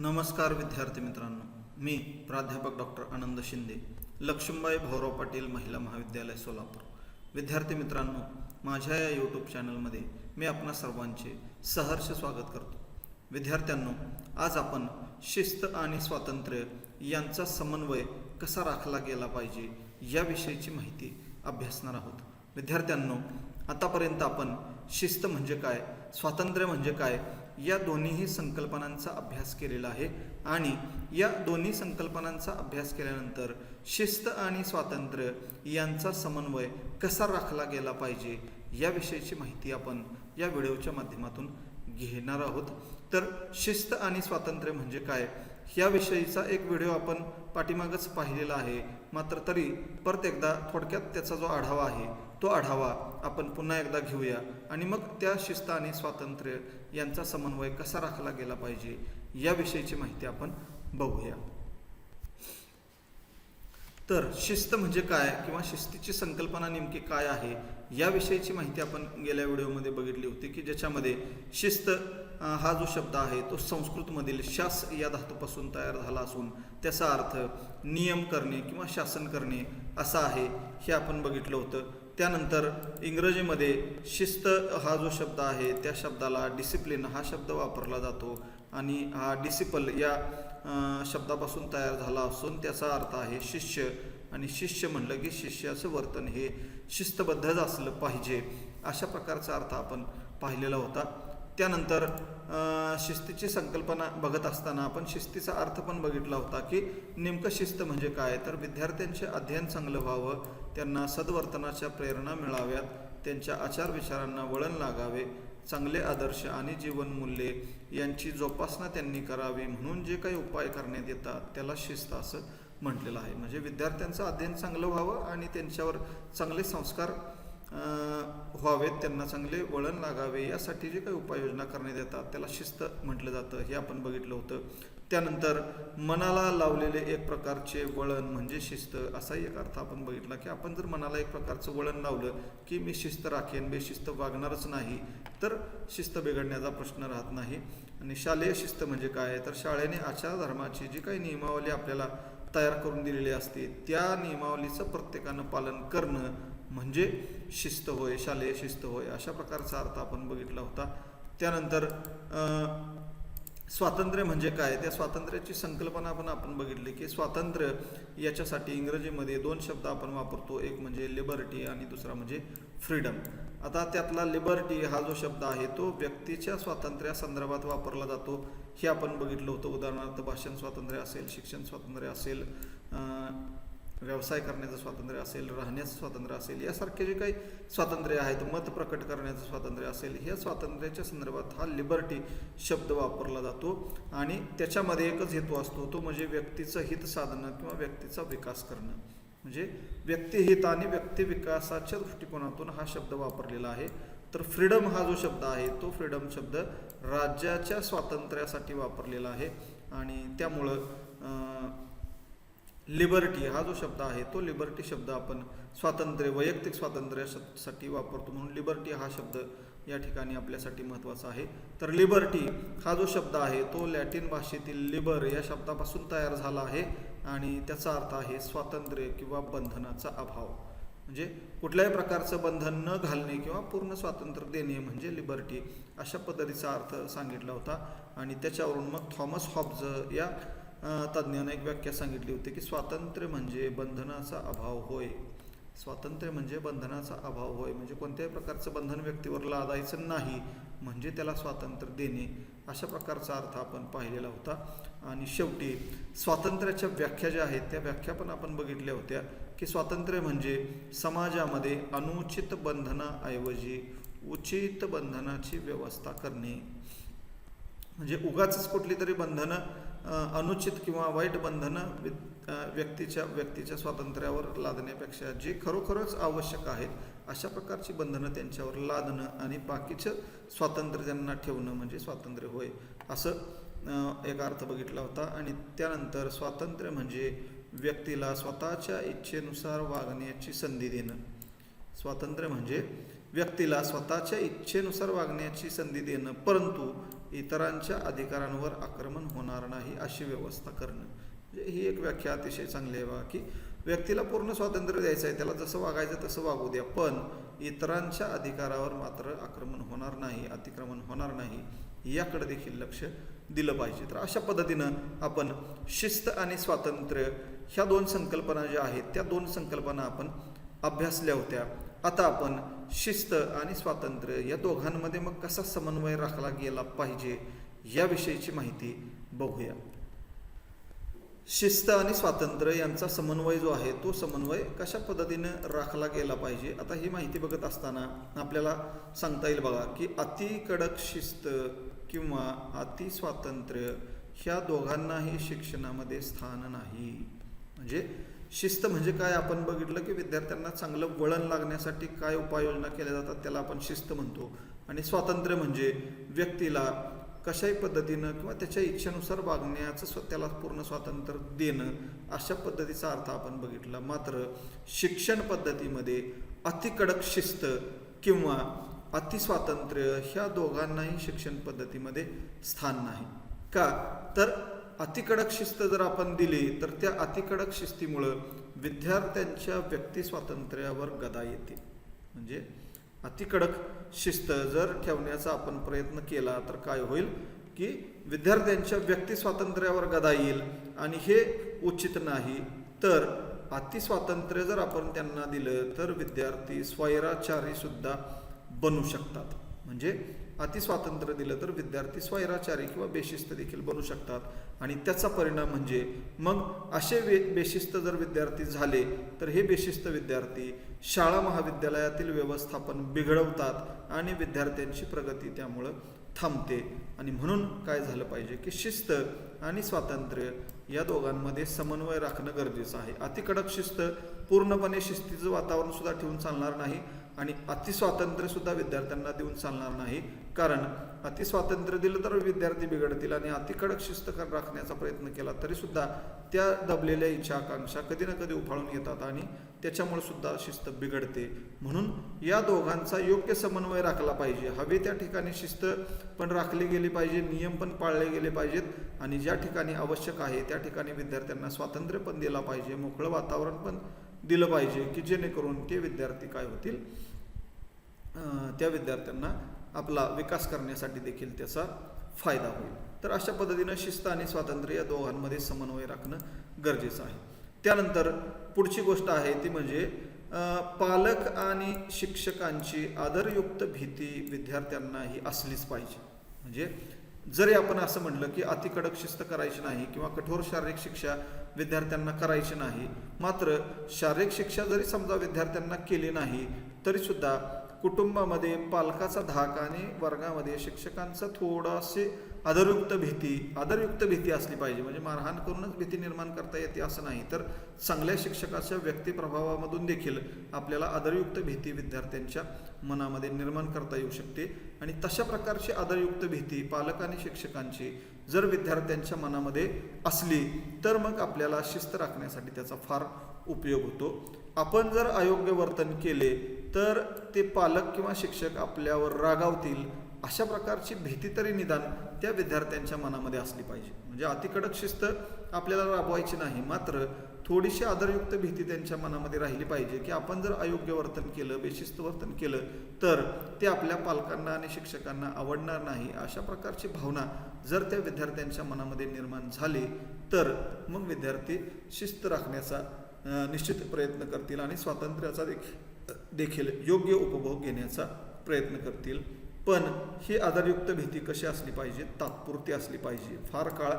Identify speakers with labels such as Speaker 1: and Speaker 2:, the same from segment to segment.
Speaker 1: नमस्कार विद्यार्थी मित्रांनो. मी प्राध्यापक डॉक्टर आनंद शिंदे लक्ष्मीबाई भाऊराव पाटील महिला महाविद्यालय सोलापूर. विद्यार्थी मित्रांनो माझ्या या यूट्यूब चॅनलमध्ये मी आपणा सर्वांचे सहर्ष स्वागत करतो. विद्यार्थ्यांनो आज आपण शिस्त आणि स्वातंत्र्य यांचा समन्वय कसा राखला गेला पाहिजे याविषयीची माहिती अभ्यासणार आहोत. विद्यार्थ्यांनो आतापर्यंत आपण शिस्त म्हणजे काय स्वातंत्र्य म्हणजे काय या दोन्हीही संकल्पनांचा अभ्यास केलेला आहे आणि या दोन्ही संकल्पनांचा अभ्यास केल्यानंतर शिस्त आणि स्वातंत्र्य यांचा समन्वय कसा राखला गेला पाहिजे याविषयीची माहिती आपण या व्हिडिओच्या माध्यमातून घेणार आहोत. तर शिस्त आणि स्वातंत्र्य म्हणजे काय? याविषयीचा एक व्हिडिओ आपण पाठीमागच पाहिलेला आहे. मात्र तरी परत एकदा थोडक्यात त्याचा जो आढावा आहे तो आढावा आपण पुन्हा एकदा घेऊया. आणि मग त्या शिस्त आणि स्वातंत्र्य यांचा समन्वय कसा राखला गेला पाहिजे याविषयीची माहिती आपण बघूया. तर शिस्त म्हणजे काय किंवा शिस्तीची संकल्पना नेमकी काय आहे याविषयीची माहिती आपण गेल्या व्हिडिओमध्ये बघितली होती की ज्याच्यामध्ये शिस्त हा जो शब्द आहे तो संस्कृतमधील शास या धातूपासून तयार झाला असून त्याचा अर्थ नियम करणे किंवा शासन करणे असा आहे हे आपण बघितलं होतं. त्यानंतर इंग्रजीमध्ये शिस्त हा जो शब्द आहे त्या शब्दाला डिसिप्लिन हा शब्द वापरला जातो आणि हा डिसिपल या शब्दापासून तयार झाला असून त्याचा अर्थ आहे शिष्य आणि शिष्य म्हणलं की शिष्याचं वर्तन हे शिस्तबद्धच असलं पाहिजे अशा प्रकारचा अर्थ आपण पाहिलेला होता. त्यानंतर शिस्तीची संकल्पना बघत असताना आपण शिस्तीचा अर्थ पण बघितला होता की नेमकं शिस्त म्हणजे काय? तर विद्यार्थ्यांचे अध्ययन चांगलं व्हावं त्यांना सद्वर्तनाच्या प्रेरणा मिळाव्यात त्यांच्या आचार विचारांना वळण लागावे चांगले आदर्श आणि जीवनमूल्ये यांची जोपासना त्यांनी करावी म्हणून जे काही उपाय करण्यात येतात त्याला शिस्त असं म्हटलेलं आहे. म्हणजे विद्यार्थ्यांचं अध्ययन चांगलं व्हावं आणि त्यांच्यावर चांगले संस्कार व्हावेत त्यांना चांगले वळण लागावे यासाठी जे काही उपाययोजना करण्यात येतात त्याला शिस्त म्हटलं जातं हे आपण बघितलं होतं. त्यानंतर मनाला लावलेले एक प्रकारचे वळण म्हणजे शिस्त असाही एक अर्थ आपण बघितला की आपण जर मनाला एक प्रकारचं वळण लावलं की मी शिस्त राखेन बेशिस्त वागणारच नाही तर शिस्त बिघडण्याचा प्रश्न राहत नाही. आणि शालेय शिस्त म्हणजे काय? तर शाळेने आचार धर्माची जी काही नियमावली आपल्याला तयार करून दिलेली असते त्या नियमावलीचं प्रत्येकानं पालन करणं म्हणजे शिस्त होय शालेय शिस्त होय अशा प्रकारचा अर्थ आपण बघितला होता. त्यानंतर स्वातंत्र्य म्हणजे काय? त्या स्वातंत्र्याची संकल्पना पण आपण बघितली की स्वातंत्र्य याच्यासाठी इंग्रजीमध्ये दोन शब्द आपण वापरतो. एक म्हणजे लिबर्टी आणि दुसरा म्हणजे फ्रीडम आता त्यातला लिबर्टी हा जो शब्द आहे तो व्यक्तीच्या स्वातंत्र्यासंदर्भात वापरला जातो. हे आपण बघितलं होतं. उदाहरणार्थ भाषण स्वातंत्र्य असेल शिक्षण स्वातंत्र्य असेल व्यवसाय करण्याचं स्वातंत्र्य असेल राहण्याचं स्वातंत्र्य असेल यासारखे जे काही स्वातंत्र्य आहेत मत प्रकट करण्याचं स्वातंत्र्य असेल ह्या स्वातंत्र्याच्या संदर्भात हा लिबर्टी शब्द वापरला जातो आणि त्याच्यामध्ये एकच हेतू असतो तो म्हणजे व्यक्तीचं हित साधणं किंवा व्यक्तीचा विकास करणं. म्हणजे व्यक्तिहित आणि व्यक्तिविकासाच्या दृष्टिकोनातून हा शब्द वापरलेला आहे. तर फ्रीडम हा जो शब्द आहे तो फ्रीडम शब्द राज्याच्या स्वातंत्र्यासाठी वापरलेला आहे. आणि त्यामुळं लिबर्टी हा जो शब्द आहे तो लिबर्टी शब्द आपण स्वातंत्र्य वैयक्तिक स्वातंत्र्यासाठी वापरतो. म्हणून लिबर्टी हा शब्द या ठिकाणी आपल्यासाठी महत्त्वाचा आहे. तर लिबर्टी हा जो शब्द आहे तो लॅटिन भाषेतील लिबर या शब्दापासून तयार झाला आहे आणि त्याचा अर्थ आहे स्वातंत्र्य किंवा बंधनाचा अभाव. म्हणजे कुठल्याही प्रकारचं बंधन न घालणे किंवा पूर्ण स्वातंत्र्य देणे म्हणजे लिबर्टी अशा पद्धतीचा अर्थ सांगितला होता. आणि त्याच्यावरून मग थॉमस हॉब्ज या तज्ज्ञानं एक व्याख्या सांगितली होती की स्वातंत्र्य म्हणजे बंधनाचा अभाव होय. स्वातंत्र्य म्हणजे बंधनाचा अभाव होय. म्हणजे कोणत्याही प्रकारचं बंधन व्यक्तीवर लादायचं नाही म्हणजे त्याला स्वातंत्र्य देणे अशा प्रकारचा अर्थ आपण पाहिलेला होता. आणि शेवटी स्वातंत्र्याच्या व्याख्या ज्या आहेत त्या व्याख्या पण आपण बघितल्या होत्या की स्वातंत्र्य म्हणजे समाजामध्ये अनुचित बंधनाऐवजी उचित बंधनाची व्यवस्था करणे. म्हणजे उगाच कुठली तरी बंधनं अनुचित किंवा वाईट बंधनं व्यक्तीच्या व्यक्तीच्या स्वातंत्र्यावर लादण्यापेक्षा जे खरोखरच आवश्यक आहेत अशा प्रकारची बंधनं त्यांच्यावर लादणं आणि बाकीचं स्वातंत्र्य त्यांना ठेवणं म्हणजे स्वातंत्र्य होय असं एक अर्थ बघितला होता. आणि त्यानंतर स्वातंत्र्य म्हणजे व्यक्तीला स्वतःच्या इच्छेनुसार वागण्याची संधी देणं. स्वातंत्र्य म्हणजे व्यक्तीला स्वतःच्या इच्छेनुसार वागण्याची संधी देणं परंतु इतरांच्या अधिकारांवर आक्रमण होणार नाही अशी व्यवस्था करणं. म्हणजे ही एक व्याख्या अतिशय चांगली आहे बा की व्यक्तीला पूर्ण स्वातंत्र्य द्यायचं आहे त्याला जसं वागायचं तसं वागू द्या. पण इतरांच्या अधिकारावर मात्र आक्रमण होणार नाही अतिक्रमण होणार नाही याकडे देखील लक्ष दिलं पाहिजे. तर अशा पद्धतीनं आपण शिस्त आणि स्वातंत्र्य ह्या दोन संकल्पना ज्या आहेत त्या दोन संकल्पना आपण अभ्यासल्या होत्या. आता आपण शिस्त आणि स्वातंत्र्य या दोघांमध्ये मग कसा समन्वय राखला गेला पाहिजे याविषयीची माहिती बघूया. शिस्त आणि स्वातंत्र्य यांचा समन्वय जो आहे तो समन्वय कशा पद्धतीनं राखला गेला पाहिजे? आता ही माहिती बघत असताना आपल्याला सांगता येईल बघा की अति कडक शिस्त किंवा अति स्वातंत्र्य ह्या दोघांनाही शिक्षणामध्ये स्थान नाही. म्हणजे शिस्त म्हणजे काय? आपण बघितलं की विद्यार्थ्यांना चांगलं वळण लागण्यासाठी काय उपाययोजना केल्या जातात त्याला आपण शिस्त म्हणतो. आणि स्वातंत्र्य म्हणजे व्यक्तीला कशाही पद्धतीनं किंवा त्याच्या इच्छेनुसार वागण्याचं स्व त्याला पूर्ण स्वातंत्र्य देणं अशा पद्धतीचा अर्थ आपण बघितला. मात्र शिक्षण पद्धतीमध्ये अतिकडक शिस्त किंवा अतिस्वातंत्र्य ह्या दोघांनाही शिक्षण पद्धतीमध्ये स्थान नाही. का? तर अतिकडक शिस्त जर आपण दिली तर त्या अतिकडक शिस्तीमुळं विद्यार्थ्यांच्या व्यक्ती स्वातंत्र्यावर गदा येते म्हणजे अतिकडक शिस्त जर ठेवण्याचा आपण प्रयत्न केला तर काय होईल की विद्यार्थ्यांच्या व्यक्ती स्वातंत्र्यावर गदा येईल आणि हे उचित नाही. तर अतिस्वातंत्र्य जर आपण त्यांना दिलं तर विद्यार्थी स्वैराचारीसुद्धा बनू शकतात. म्हणजे अतिस्वातंत्र्य दिलं तर विद्यार्थी स्वैराचारी किंवा बेशिस्त देखील बनू शकतात. आणि त्याचा परिणाम म्हणजे मग असे वे बेशिस्त जर विद्यार्थी झाले तर हे बेशिस्त विद्यार्थी शाळा महाविद्यालयातील व्यवस्थापन बिघडवतात आणि विद्यार्थ्यांची प्रगती त्यामुळं थांबते. आणि म्हणून काय झालं पाहिजे की शिस्त आणि स्वातंत्र्य या दोघांमध्ये समन्वय राखणं गरजेचं आहे. अतिकडक शिस्त पूर्णपणे शिस्तीचं वातावरण सुद्धा ठेवून चालणार नाही. आणि अतिस्वातंत्र्यसुद्धा विद्यार्थ्यांना देऊन चालणार नाही. कारण अतिस्वातंत्र्य दिलं तर विद्यार्थी बिघडतील आणि अतिकडक शिस्त कर- राखण्याचा प्रयत्न केला तरीसुद्धा त्या दबलेल्या इच्छा आकांक्षा कधी ना कधी उफाळून येतात आणि त्याच्यामुळे सुद्धा शिस्त बिघडते. म्हणून या दोघांचा योग्य समन्वय राखला पाहिजे. हवे त्या ठिकाणी शिस्त पण राखली गेली पाहिजे नियम पण पाळले गेले पाहिजेत आणि ज्या ठिकाणी आवश्यक आहे त्या ठिकाणी विद्यार्थ्यांना स्वातंत्र्य पण दिला पाहिजे मोकळं वातावरण पण दिलं पाहिजे की जेणेकरून ते विद्यार्थी काय होतील? त्या विद्यार्थ्यांना आपला विकास करण्यासाठी देखील त्याचा फायदा होईल. तर अशा पद्धतीनं शिस्त आणि स्वातंत्र्य या दोघांमध्ये समन्वय राखणं गरजेचं आहे. त्यानंतर पुढची गोष्ट आहे ती म्हणजे अं, पालक आणि शिक्षकांची आदरयुक्त भीती विद्यार्थ्यांना ही असलीच पाहिजे. म्हणजे जरी आपण असं म्हणलं की अतिकडक शिस्त करायची नाही किंवा कठोर शारीरिक शिक्षा विद्यार्थ्यांना करायची नाही. मात्र शारीरिक शिक्षा जरी समजा विद्यार्थ्यांना केली नाही तरीसुद्धा कुटुंबामध्ये पालकाचा धाक आणि वर्गामध्ये शिक्षकांचा थोडासे आदरयुक्त भीती आदरयुक्त भीती असली पाहिजे. म्हणजे मारहाण करूनच भीती निर्माण करता येते असं नाही. तर चांगल्या शिक्षकाच्या व्यक्तिप्रभावामधून देखील आपल्याला आदरयुक्त भीती विद्यार्थ्यांच्या मनामध्ये निर्माण करता येऊ शकते. आणि तशा प्रकारची आदरयुक्त भीती पालक आणि शिक्षकांची जर विद्यार्थ्यांच्या मनामध्ये असली तर मग आपल्याला शिस्त राखण्यासाठी त्याचा फार उपयोग होतो. आपण जर अयोग्य वर्तन केले तर ते पालक किंवा शिक्षक आपल्यावर रागावतील अशा प्रकारची भीती तरी निदान त्या विद्यार्थ्यांच्या मनामध्ये असली पाहिजे. म्हणजे अतिकडक शिस्त आपल्याला राबवायची नाही मात्र थोडीशी आदरयुक्त भीती त्यांच्या मनामध्ये राहिली पाहिजे की आपण जर अयोग्य वर्तन केलं बेशिस्त वर्तन केलं तर ते आपल्या पालकांना आणि शिक्षकांना आवडणार नाही अशा प्रकारची भावना जर त्या विद्यार्थ्यांच्या मनामध्ये निर्माण झाली तर मग विद्यार्थी शिस्त राखण्याचा निश्चित प्रयत्न करतील आणि स्वातंत्र्याचा देखील देखील योग्य उपभोग घेण्याचा प्रयत्न करतील. पण ही आधारयुक्त भीती कशी असली पाहिजे तात्पुरती असली पाहिजे फार काळ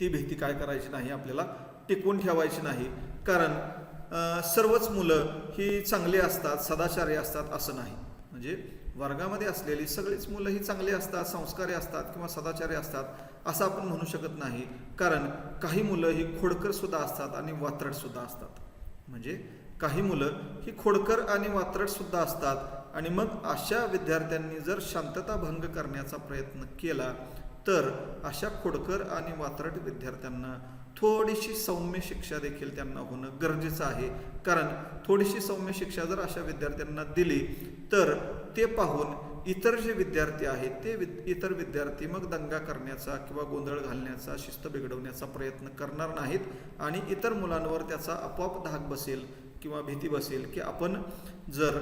Speaker 1: ती भीती काय करायची नाही आपल्याला टिकवून ठेवायची नाही. कारण सर्वच मुलं ही चांगली असतात सदाचारी असतात असं नाही. म्हणजे वर्गामध्ये असलेली सगळीच मुलं ही चांगली असतात संस्कारी असतात किंवा सदाचारी असतात असं आपण म्हणू शकत नाही. कारण काही मुलं ही खोडकरसुद्धा असतात आणि वात्रटसुद्धा असतात. म्हणजे काही मुलं ही खोडकर आणि वात्रटसुद्धा असतात आणि मग अशा विद्यार्थ्यांनी जर शांतता भंग करण्याचा प्रयत्न केला तर अशा खोडकर आणि वात्रट विद्यार्थ्यांना थोडीशी सौम्य शिक्षा देखील त्यांना होणं गरजेचं आहे. कारण थोडीशी सौम्य शिक्षा जर अशा विद्यार्थ्यांना दिली तर ते पाहून इतर जे विद्यार्थी आहेत ते विद इतर विद्यार्थी मग दंगा करण्याचा किंवा गोंधळ घालण्याचा शिस्त बिघडवण्याचा प्रयत्न करणार नाहीत आणि इतर मुलांवर त्याचा आपोआप धाक बसेल किंवा भीती बसेल की आपण जर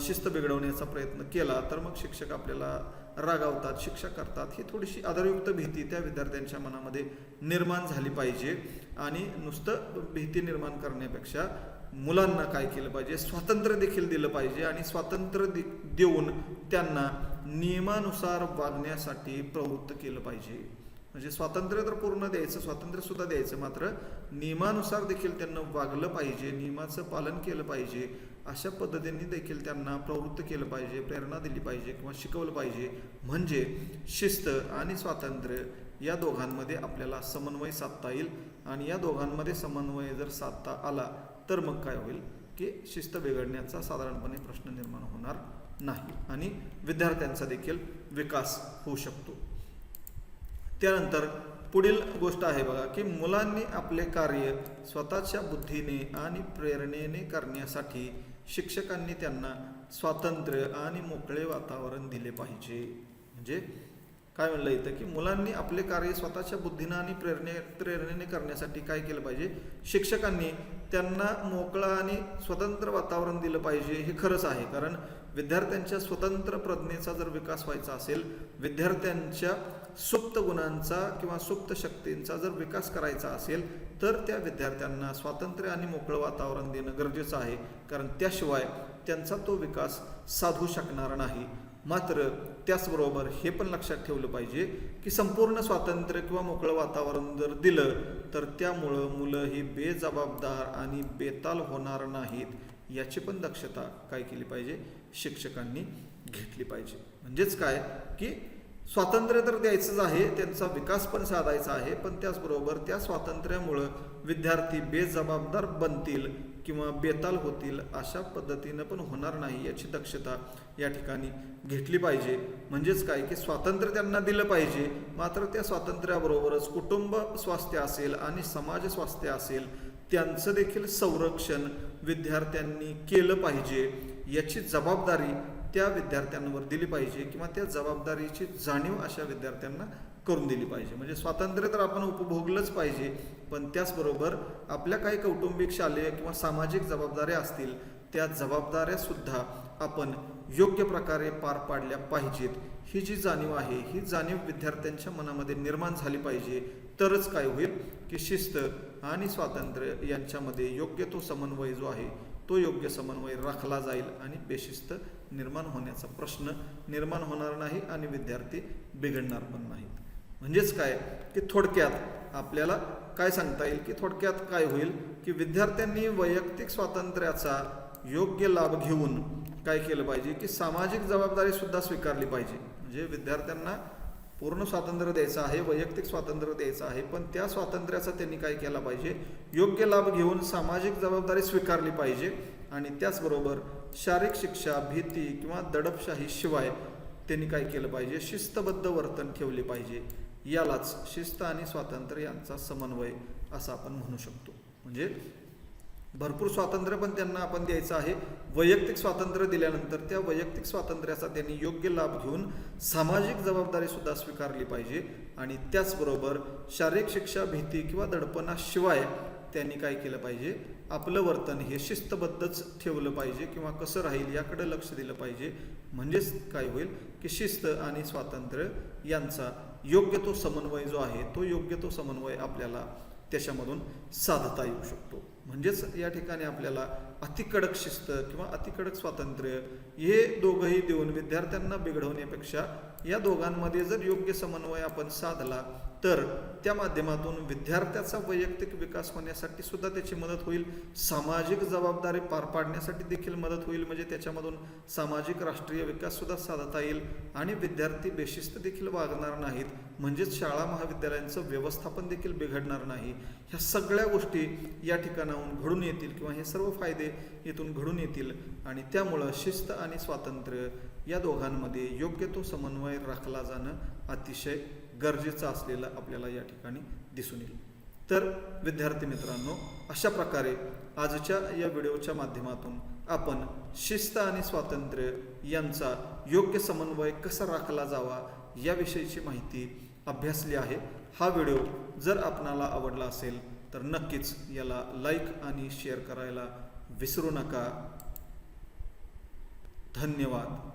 Speaker 1: शिस्त बिघडवण्याचा प्रयत्न केला तर मग शिक्षक आपल्याला रागावतात शिक्षा करतात. ही थोडीशी आदरयुक्त भीती त्या विद्यार्थ्यांच्या मनामध्ये निर्माण झाली पाहिजे. आणि नुसतं भीती निर्माण करण्यापेक्षा मुलांना काय केलं पाहिजे? स्वातंत्र्य देखील दिलं पाहिजे आणि स्वातंत्र्य दे देऊन त्यांना नियमानुसार वागण्यासाठी प्रवृत्त केलं पाहिजे. म्हणजे स्वातंत्र्य तर पूर्ण द्यायचं स्वातंत्र्य सुद्धा द्यायचं मात्र नियमानुसार देखील त्यांना वागलं पाहिजे नियमाचं पालन केलं पाहिजे अशा पद्धतीने देखील त्यांना प्रवृत्त केलं पाहिजे प्रेरणा दिली पाहिजे किंवा शिकवलं पाहिजे. म्हणजे शिस्त आणि स्वातंत्र्य या दोघांमध्ये आपल्याला समन्वय साधता येईल आणि या दोघांमध्ये समन्वय जर साधता आला तर मग काय होईल की शिस्त बिघडण्याचा साधारणपणे प्रश्न निर्माण होणार नाही आणि विद्यार्थ्यांचा देखील विकास होऊ शकतो. त्यानंतर पुढील गोष्ट आहे बघा की मुलांनी आपले कार्य स्वतःच्या बुद्धीने आणि प्रेरणेने करण्यासाठी शिक्षकांनी त्यांना स्वातंत्र्य आणि मोकळे वातावरण दिले पाहिजे. म्हणजे काय म्हणलं इथं की मुलांनी आपले कार्य स्वतःच्या बुद्धीनं आणि प्रेरणे प्रेरणेने करण्यासाठी काय केलं पाहिजे? शिक्षकांनी त्यांना मोकळं आणि स्वतंत्र वातावरण दिलं पाहिजे हे खरंच आहे. कारण विद्यार्थ्यांच्या स्वतंत्र प्रज्ञेचा जर विकास व्हायचा असेल विद्यार्थ्यांच्या सुप्त गुणांचा किंवा सुप्त शक्तींचा जर विकास करायचा असेल तर त्या विद्यार्थ्यांना स्वातंत्र्य आणि मोकळं वातावरण देणं गरजेचं आहे. कारण त्याशिवाय त्यांचा तो विकास साधू शकणार नाही. मात्र त्याचबरोबर हे पण लक्षात ठेवलं पाहिजे की संपूर्ण स्वातंत्र्य किंवा मोकळं वातावरण जर दिलं तर त्यामुळं मुलं ही बेजबाबदार आणि बेताल होणार नाहीत याची पण दक्षता काय केली पाहिजे? शिक्षकांनी घेतली पाहिजे. म्हणजेच काय? की स्वातंत्र्य तर द्यायचंच आहे त्यांचा विकास पण साधायचा आहे पण त्याचबरोबर त्या स्वातंत्र्यामुळं विद्यार्थी बेजबाबदार बनतील किंवा बेताल होतील अशा पद्धतीनं पण होणार नाही याची दक्षता या ठिकाणी घेतली पाहिजे. म्हणजेच काय की स्वातंत्र्य त्यांना दिलं पाहिजे. मात्र त्या स्वातंत्र्याबरोबरच कुटुंब स्वास्थ्य असेल आणि समाज स्वास्थ्य असेल त्यांचं देखील संरक्षण विद्यार्थ्यांनी केलं पाहिजे. याची जबाबदारी त्या विद्यार्थ्यांवर दिली पाहिजे किंवा त्या जबाबदारीची जाणीव अशा विद्यार्थ्यांना करून दिली पाहिजे. म्हणजे स्वातंत्र्य तर आपण उपभोगलंच पाहिजे पण त्याचबरोबर आपल्या काही कौटुंबिक शालेय किंवा सामाजिक जबाबदाऱ्या असतील त्या जबाबदाऱ्या सुद्धा आपण योग्य प्रकारे पार पाडल्या पाहिजेत. ही जी जाणीव आहे ही जाणीव विद्यार्थ्यांच्या मनामध्ये निर्माण झाली पाहिजे. तरच काय होईल की शिस्त आणि स्वातंत्र्य यांच्यामध्ये योग्य तो समन्वय जो आहे तो योग्य समन्वय राखला जाईल आणि बेशिस्त निर्माण होण्याचा प्रश्न निर्माण होणार नाही आणि विद्यार्थी बिघडणार पण नाहीत. म्हणजेच काय? की थोडक्यात आपल्याला काय सांगता येईल? की थोडक्यात काय होईल? की विद्यार्थ्यांनी वैयक्तिक स्वातंत्र्याचा योग्य लाभ घेऊन काय केलं पाहिजे? की सामाजिक जबाबदारी सुद्धा स्वीकारली पाहिजे. म्हणजे विद्यार्थ्यांना पूर्ण स्वातंत्र्य द्यायचं आहे वैयक्तिक स्वातंत्र्य द्यायचं आहे पण त्या स्वातंत्र्याचा त्यांनी काय केला पाहिजे? योग्य लाभ घेऊन सामाजिक जबाबदारी स्वीकारली पाहिजे. आणि त्याचबरोबर शारीरिक शिक्षा भीती किंवा दडपशाही शिवाय त्यांनी काय केलं पाहिजे? शिस्तबद्ध वर्तन ठेवले पाहिजे. यालाच शिस्त आणि स्वातंत्र्य यांचा समन्वय असं आपण म्हणू शकतो. म्हणजे भरपूर स्वातंत्र्य पण त्यांना आपण द्यायचं आहे. वैयक्तिक स्वातंत्र्य दिल्यानंतर त्या वैयक्तिक स्वातंत्र्याचा त्यांनी योग्य लाभ घेऊन सामाजिक जबाबदारी सुद्धा स्वीकारली पाहिजे. आणि त्याचबरोबर शारीरिक शिक्षा भीती किंवा दडपणाशिवाय त्यांनी काय केलं पाहिजे? आपलं वर्तन हे शिस्तबद्धच ठेवलं पाहिजे किंवा कसं राहील याकडे लक्ष दिलं पाहिजे. म्हणजेच काय होईल की शिस्त आणि स्वातंत्र्य यांचा योग्य तो समन्वय जो आहे तो योग्य तो समन्वय आपल्याला त्याच्यामधून साधता येऊ शकतो. म्हणजेच या ठिकाणी आपल्याला अतिकडक शिस्त किंवा अतिकडक स्वातंत्र्य हे दोघंही देऊन विद्यार्थ्यांना बिघडवण्यापेक्षा या दोघांमध्ये जर योग्य समन्वय आपण साधला तर त्या माध्यमातून विद्यार्थ्याचा वैयक्तिक विकास होण्यासाठी सुद्धा त्याची मदत होईल. सामाजिक जबाबदारी पार पाडण्यासाठी देखील मदत होईल. म्हणजे त्याच्यामधून सामाजिक राष्ट्रीय विकास सुद्धा साधता येईल आणि विद्यार्थी बेशिस्त देखील वागणार नाहीत. म्हणजेच शाळा महाविद्यालयांचं व्यवस्थापन देखील बिघडणार नाही. ह्या सगळ्या गोष्टी या ठिकाणाहून घडून येतील किंवा हे सर्व फायदे इथून घडून येतील. आणि त्यामुळं शिस्त आणि स्वातंत्र्य या दोघांमध्ये योग्य तो समन्वय राखला जाणं अतिशय गरजेचं असलेलं आपल्याला या ठिकाणी दिसून येईल. तर विद्यार्थी मित्रांनो अशा प्रकारे आजच्या या व्हिडिओच्या माध्यमातून आपण शिस्त आणि स्वातंत्र्य यांचा योग्य समन्वय कसा राखला जावा याविषयीची माहिती अभ्यासली आहे. हा व्हिडिओ जर आपणाला आवडला असेल तर नक्कीच याला लाईक आणि शेअर करायला विसरू नका. धन्यवाद.